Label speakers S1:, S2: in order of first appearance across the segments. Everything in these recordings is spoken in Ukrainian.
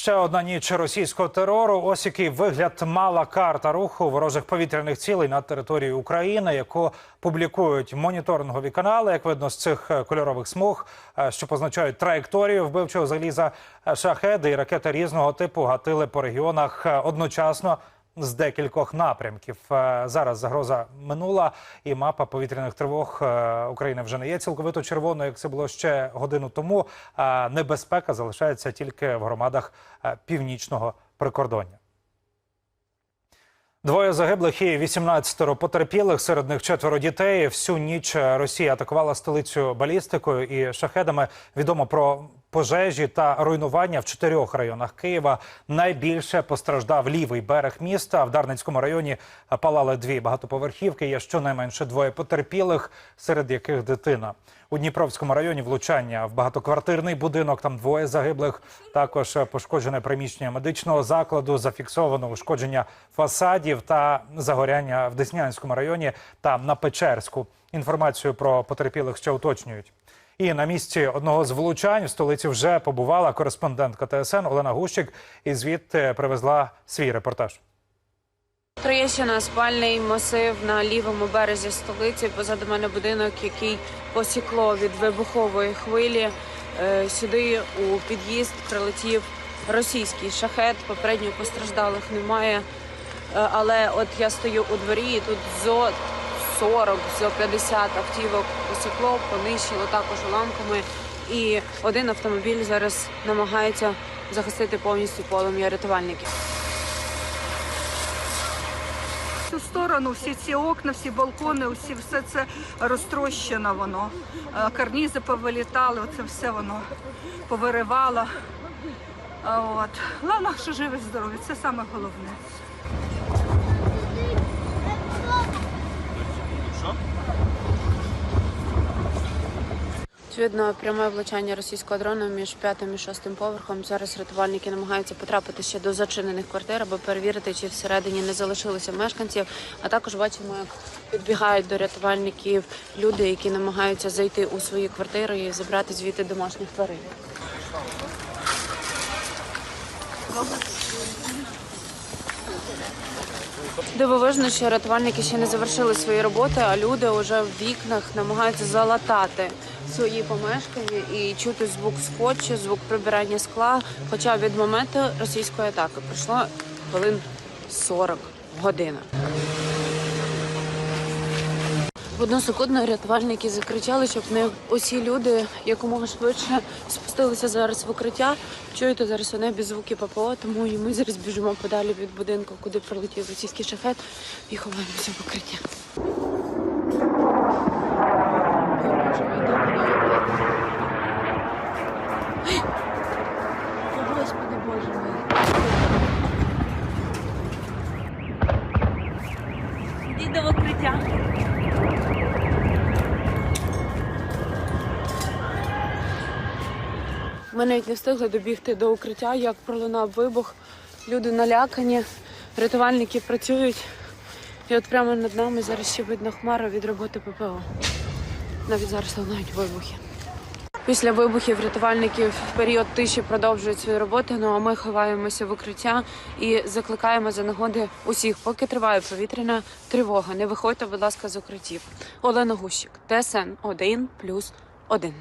S1: Ще одна ніч російського терору. Ось який вигляд мала карта руху ворожих повітряних цілей на території України, яку публікують моніторингові канали. Як видно з цих е, кольорових смуг, е, що позначають траєкторію вбивчого заліза е, шахеди і ракети різного типу гатили по регіонах одночасно. З декількох напрямків Е, зараз загроза минула, і мапа повітряних тривог е, України вже не є цілковито червоною, як це було ще годину тому. А небезпека залишається тільки в громадах е, північного прикордоння. Двоє загиблих і 18 потерпілих, серед них четверо дітей. Всю ніч Росія атакувала столицю балістикою і шахедами. Відомо про пожежі та руйнування в чотирьох районах Києва. Найбільше постраждав лівий берег міста. В Дарницькому районі палали дві багатоповерхівки. Є щонайменше двоє потерпілих, серед яких дитина. У Дніпровському районі влучання в багатоквартирний будинок. Там двоє загиблих. Також пошкоджене приміщення медичного закладу. Зафіксовано ушкодження фасадів та загоряння в Деснянському районі та на Печерську. Інформацію про потерпілих ще уточнюють. І на місці одного з влучань в столиці вже побувала кореспондентка ТСН Олена Гущик і звідти привезла свій репортаж.
S2: Троєщина, спальний масив на лівому березі столиці. Позаду мене будинок, який посікло від вибухової хвилі. Е, Сюди у під'їзд прилетів російський шахет. Попередньо постраждалих немає. Е, Але от я стою у дворі, і тут зо 40, зо 50 автівок посікло, понищило також уламками. І один автомобіль зараз намагається захистити повністю полум'я рятувальників.
S3: цю сторону всі ці окна, всі балкони, всі все це розтрощено воно. Е, Карнізи повилітали, оце все воно повиривало. А От. Головне, що живі здорові, це саме головне.
S2: Очевидно, пряме влучання російського дрону між п'ятим і шостим поверхом. Зараз рятувальники намагаються потрапити ще до зачинених квартир, аби перевірити, чи всередині не залишилося мешканців. А також бачимо, як підбігають до рятувальників люди, які намагаються зайти у свої квартири і забрати звідти домашніх тварин. Дивовижно, що рятувальники ще не завершили свої роботи, а люди вже в вікнах намагаються залатати свої помешкання і чути звук скотчу, звук прибирання скла. Хоча від моменту російської атаки пройшло хвилин 40 година. В одну секунду рятувальники закричали, щоб не усі люди якомога швидше спустилися зараз в укриття. Чуєте зараз у небі звуки ППО, тому і ми зараз біжимо подалі від будинку, куди прилетів російський шахет, і ховаємося в укриття. Іди. Ми навіть не встигли добігти до укриття, як пролунав вибух. Люди налякані, рятувальники працюють. І от прямо над нами зараз ще видно хмара від роботи ППО. Навіть зараз лунають вибухи. Після вибухів рятувальники в період тиші продовжують свою роботу. Ну а ми ховаємося в укриття і закликаємо за нагоди усіх, поки триває повітряна тривога. Не виходьте, будь ласка, з укриттів. Олена Гущик, ТСН 1 плюс 1.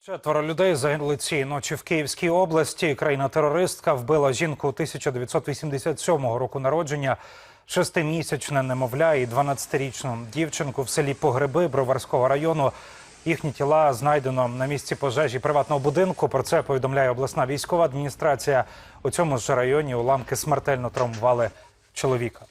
S1: Четверо людей загинули цієї ночі в Київській області. Країна-терористка вбила жінку 1987 року народження, шестимісячне немовля і 12-річну дівчинку в селі Погреби Броварського району. Їхні тіла знайдено на місці пожежі приватного будинку. Про це повідомляє обласна військова адміністрація. У цьому ж районі уламки смертельно травмували чоловіка.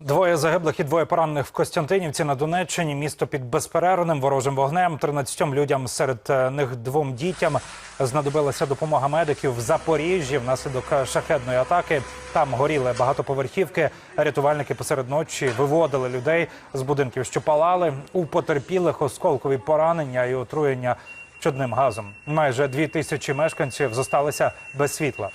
S1: Двоє загиблих і двоє поранених в Костянтинівці на Донеччині. Місто під безперервним ворожим вогнем. 13 людям, серед е, них двом дітям, знадобилася допомога медиків в Запоріжжі внаслідок е, шахедної атаки. Там горіли багатоповерхівки. Рятувальники посеред ночі виводили людей з будинків, що палали. У потерпілих осколкові поранення і отруєння чадним газом. Майже дві тисячі мешканців зосталися без світла.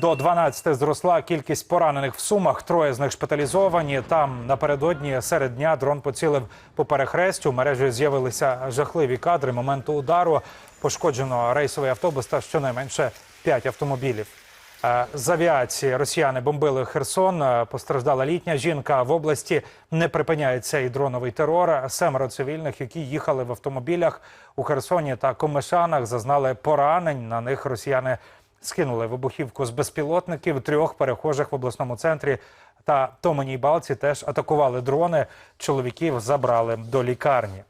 S1: До 12 зросла кількість поранених в сумах. Троє з них шпиталізовані. Там напередодні серед дня дрон поцілив по перехрестю. В мережі з'явилися жахливі кадри моменту удару. Пошкоджено рейсовий автобус та щонайменше 5 автомобілів. Е, З авіації росіяни бомбили Херсон. Е, Постраждала літня жінка. В області не припиняється і дроновий терор. Семеро цивільних, які їхали в автомобілях у Херсоні та Комишанах, зазнали поранень. На них росіяни скинули вибухівку з безпілотників. Трьох перехожих в обласному центрі та Томаній Балці теж атакували дрони. Чоловіків забрали до лікарні.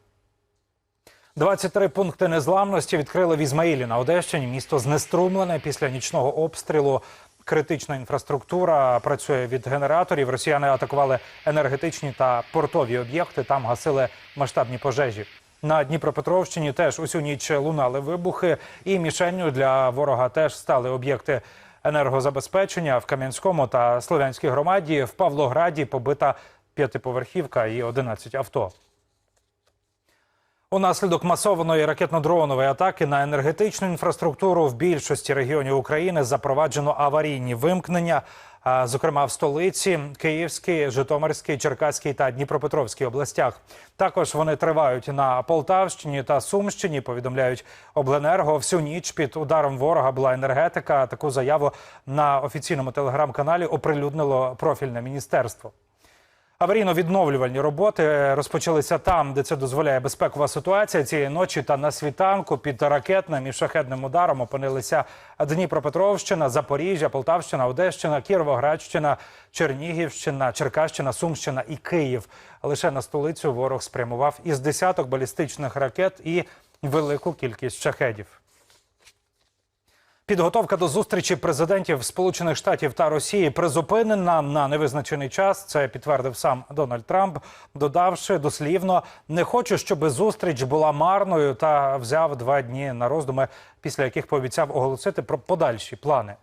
S1: 23 пункти незламності відкрили в Ізмаїлі на Одещині. Місто знеструмлене після нічного обстрілу. Критична інфраструктура працює від генераторів. Росіяни атакували енергетичні та портові об'єкти. Там гасили масштабні пожежі. На Дніпропетровщині теж усю ніч лунали вибухи, і мішенню для ворога теж стали об'єкти енергозабезпечення в Кам'янському та Слов'янській громаді. В Павлограді побита п'ятиповерхівка і 11 авто. Унаслідок масованої ракетно-дронової атаки на енергетичну інфраструктуру в більшості регіонів України запроваджено аварійні вимкнення, зокрема в столиці, Київській, Житомирській, Черкаській та Дніпропетровській областях. Також вони тривають на Полтавщині та Сумщині. Повідомляють обленерго. Всю ніч під ударом ворога була енергетика. Таку заяву на офіційному телеграм-каналі оприлюднило профільне міністерство. Аварійно-відновлювальні роботи розпочалися там, де це дозволяє безпекова ситуація. Цієї ночі та на світанку під ракетним і шахетним ударом опинилися Дніпропетровщина, Запоріжжя, Полтавщина, Одещина, Кіровоградщина, Чернігівщина, Черкащина, Сумщина і Київ. Лише на столицю ворог спрямував із десяток балістичних ракет і велику кількість шахедів. Підготовка до зустрічі президентів Сполучених Штатів та Росії призупинена на невизначений час. Це підтвердив сам Дональд Трамп, додавши дослівно: не хочу, щоб зустріч була марною, та взяв два дні на роздуми, після яких пообіцяв оголосити про подальші плани.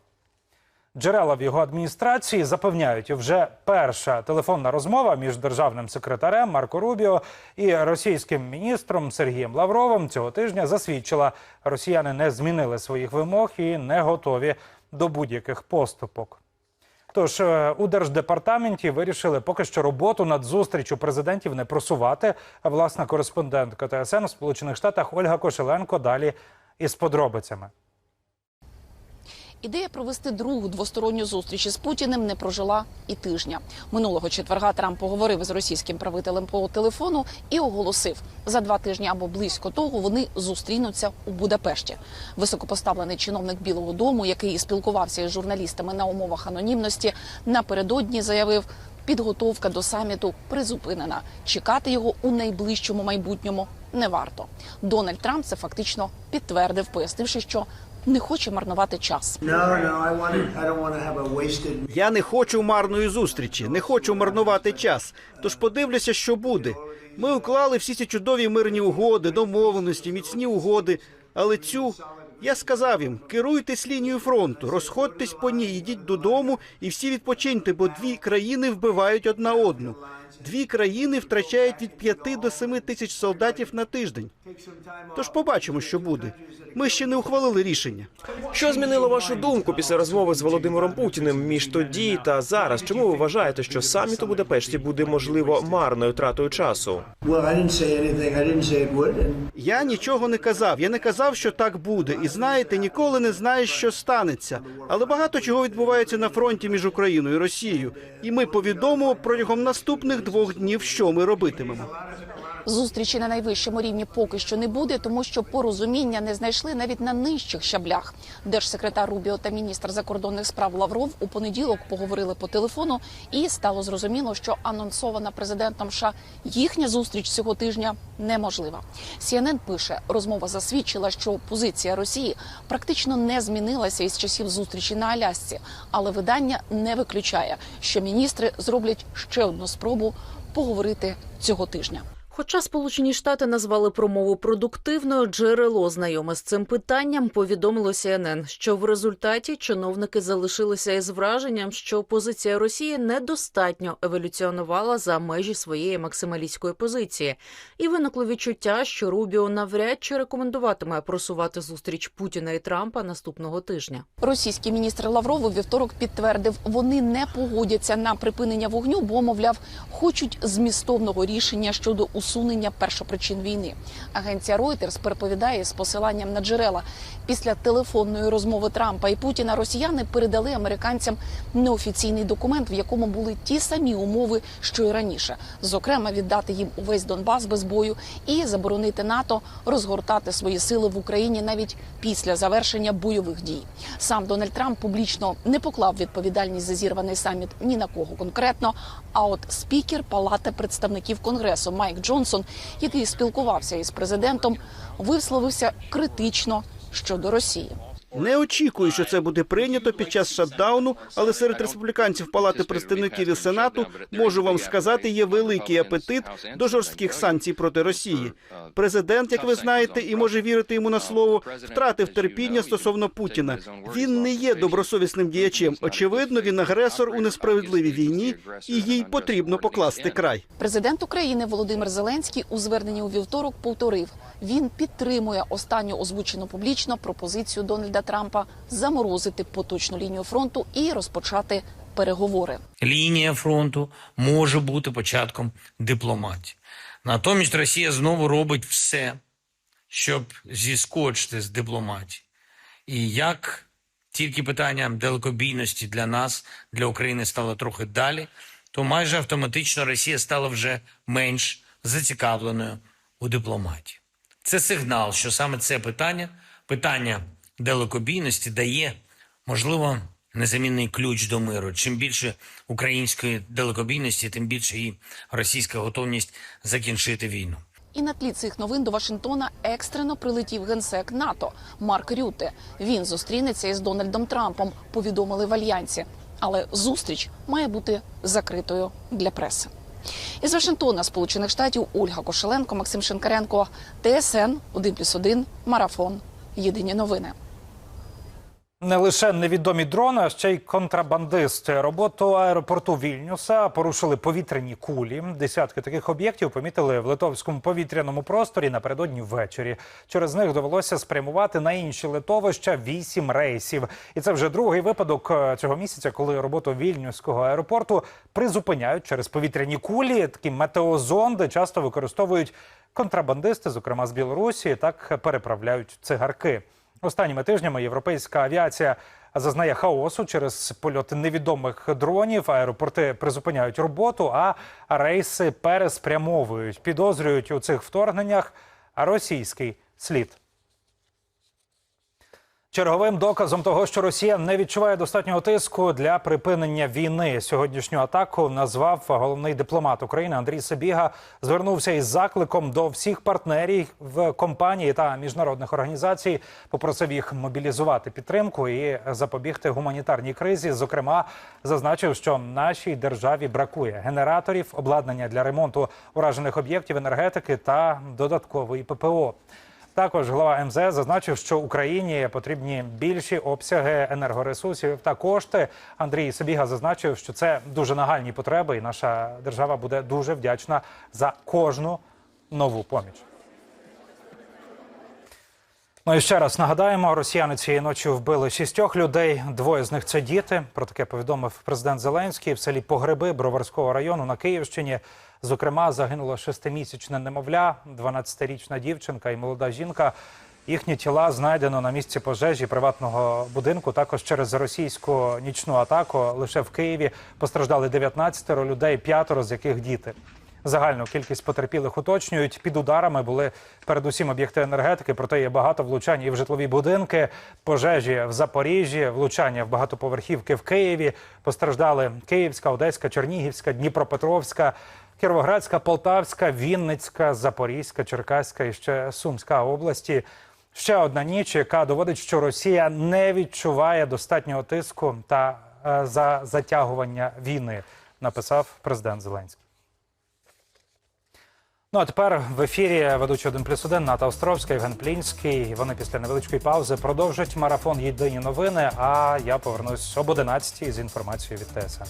S1: Джерела в його адміністрації запевняють, вже перша телефонна розмова між державним секретарем Марко Рубіо і російським міністром Сергієм Лавровим цього тижня засвідчила, росіяни не змінили своїх вимог і не готові до будь-яких поступок. Тож е, у держдепартаменті вирішили поки що роботу над зустрічю президентів не просувати. Власна кореспондентка ТСН у Сполучених Штатах Ольга Кошеленко далі із подробицями.
S4: Ідея провести другу двосторонню зустріч із Путіним не прожила і тижня. Минулого четверга Трамп поговорив з російським правителем по телефону і оголосив, за два тижні або близько того вони зустрінуться у Будапешті. Високопоставлений чиновник Білого Дому, який спілкувався із журналістами на умовах анонімності, напередодні заявив. Підготовка до саміту призупинена. Чекати його у найближчому майбутньому не варто. Дональд Трамп це фактично підтвердив, пояснивши, що не хоче марнувати час.
S5: Я не хочу марної зустрічі, не хочу марнувати час. Тож подивлюся, що буде. Ми уклали всі ці чудові мирні угоди, домовленості, міцні угоди. Але цю я сказав їм: керуйтесь лінією фронту, розходьтесь по ній, йдіть додому і всі відпочиньте, бо дві країни вбивають одна одну. Дві країни втрачають від п'яти до семи тисяч солдатів на тиждень. Тож побачимо, що буде. Ми ще не ухвалили рішення.
S6: Що змінило вашу думку після розмови з Володимиром Путіним між тоді та зараз? Чому ви вважаєте, що саміт у Будапешті буде можливо марною тратою часу?
S5: Я нічого не казав. Я не казав, що так буде. І знаєте, ніколи не знаєш, що станеться. Але багато чого відбувається на фронті між Україною і Росією. І ми повідомимо протягом наступних двох днів, що ми робитимемо.
S4: Зустрічі на найвищому рівні поки що не буде, тому що порозуміння не знайшли навіть на нижчих щаблях. Держсекретар Рубіо та міністр закордонних справ Лавров у понеділок поговорили по телефону, і стало зрозуміло, що анонсована президентом США їхня зустріч цього тижня неможлива. CNN пише, розмова засвідчила, що позиція Росії практично не змінилася із часів зустрічі на Алясці, але видання не виключає, що міністри зроблять ще одну спробу поговорити цього тижня.
S7: Хоча Сполучені Штати назвали промову продуктивною, джерело знайоме з цим питанням повідомило CNN, що в результаті чиновники залишилися із враженням, що позиція Росії недостатньо еволюціонувала за межі своєї максималістської позиції, і виникло відчуття, що Рубіо навряд чи рекомендуватиме просувати зустріч Путіна і Трампа наступного тижня.
S4: Російський міністр Лавров у вівторок підтвердив, вони не погодяться на припинення вогню, бо мовляв, хочуть змістовного рішення щодо усунення першопричин війни. Агенція Reuters переповідає з посиланням на джерела. Після телефонної розмови Трампа і Путіна росіяни передали американцям неофіційний документ, в якому були ті самі умови, що й раніше. Зокрема, віддати їм увесь Донбас без бою і заборонити НАТО розгортати свої сили в Україні навіть після завершення бойових дій. Сам Дональд Трамп публічно не поклав відповідальність за зірваний саміт ні на кого конкретно. А от спікер Палати представників Конгресу Майк Джонсон, який спілкувався із президентом, висловився критично щодо Росії.
S5: Не очікую, що це буде прийнято під час шатдауну, але серед республіканців Палати представників і Сенату можу вам сказати, є великий апетит до жорстких санкцій проти Росії. Президент, як ви знаєте, і може вірити йому на слово, втратив терпіння стосовно Путіна. Він не є добросовісним діячем. Очевидно, він агресор у несправедливій війні, і їй потрібно покласти край.
S4: Президент України Володимир Зеленський у зверненні у вівторок повторив, він підтримує останню озвучену публічно пропозицію Дональда Трампа заморозити поточну лінію фронту і розпочати переговори.
S8: лінія фронту може бути початком дипломатії. Натомість Росія знову робить все, щоб зіскочити з дипломатії. І як тільки питання далекобійності для нас, для України стало трохи далі, то майже автоматично Росія стала вже менш зацікавленою у дипломатії. Це сигнал, що саме це питання, питання далекобійності, дає, можливо, незамінний ключ до миру. Чим більше української далекобійності, тим більше і російська готовність закінчити війну.
S4: І на тлі цих новин до Вашингтона екстрено прилетів генсек НАТО Марк Рюте. Він зустрінеться із Дональдом Трампом. Повідомили в альянсі. Але зустріч має бути закритою для преси. Із Вашингтона, Сполучених Штатів, Ольга Кошеленко, Максим Шинкаренко, ТСН 1+,1, Марафон. Єдині новини.
S1: Не лише невідомі дрони, а ще й контрабандисти. Роботу аеропорту Вільнюса порушили повітряні кулі. Десятки таких об'єктів помітили в литовському повітряному просторі напередодні ввечері. Через них довелося спрямувати на інші литовища вісім рейсів. І це вже другий випадок е, цього місяця, коли роботу вільнюського аеропорту призупиняють через повітряні кулі. Такі метеозонди часто використовують контрабандисти, зокрема з Білорусі, так переправляють цигарки. Останніми тижнями європейська авіація зазнає хаосу через польоти невідомих дронів. Аеропорти призупиняють роботу, а рейси переспрямовують. Підозрюють у цих вторгненнях російський слід. Черговим доказом того, що Росія не відчуває достатнього тиску для припинення війни. Сьогоднішню атаку назвав головний дипломат України Андрій Сабіга. Звернувся із закликом до всіх партнерів в компанії та міжнародних організацій. Попросив їх мобілізувати підтримку і запобігти гуманітарній кризі. Зокрема, зазначив, що нашій державі бракує генераторів, обладнання для ремонту уражених об'єктів енергетики та додаткової ППО. Також глава МЗС зазначив, що Україні потрібні більші обсяги енергоресурсів та кошти. Андрій Собіга зазначив, що це дуже нагальні потреби, і наша держава буде дуже вдячна за кожну нову поміч. Ну і ще раз нагадаємо, росіяни цієї ночі вбили шістьох людей. Двоє з них це діти. Про таке повідомив президент Зеленський в селі Погреби Броварського району на Київщині. Зокрема, загинуло шестимісячне немовля, 12-річна дівчинка і молода жінка. Їхні тіла знайдено на місці пожежі приватного будинку. Також через російську нічну атаку лише в Києві постраждали 19 людей, п'ятеро з яких діти. Загальну кількість потерпілих уточнюють. Під ударами були передусім об'єкти енергетики, проте є багато влучань і в житлові будинки, пожежі в Запоріжжі, влучання в багатоповерхівки в Києві. Постраждали Київська, Одеська, Чернігівська, Дніпропетровська, Кіровоградська, Полтавська, Вінницька, Запорізька, Черкаська і ще Сумська області. Ще одна ніч, яка доводить, що Росія не відчуває достатнього тиску та е, за затягування війни, написав президент Зеленський. Ну а тепер в ефірі ведучий 1 плюс 1 Ната Островська, Євген Плінський. Вони після невеличкої паузи продовжать марафон Єдині новини. А я повернусь об 11 з інформацією від ТСН.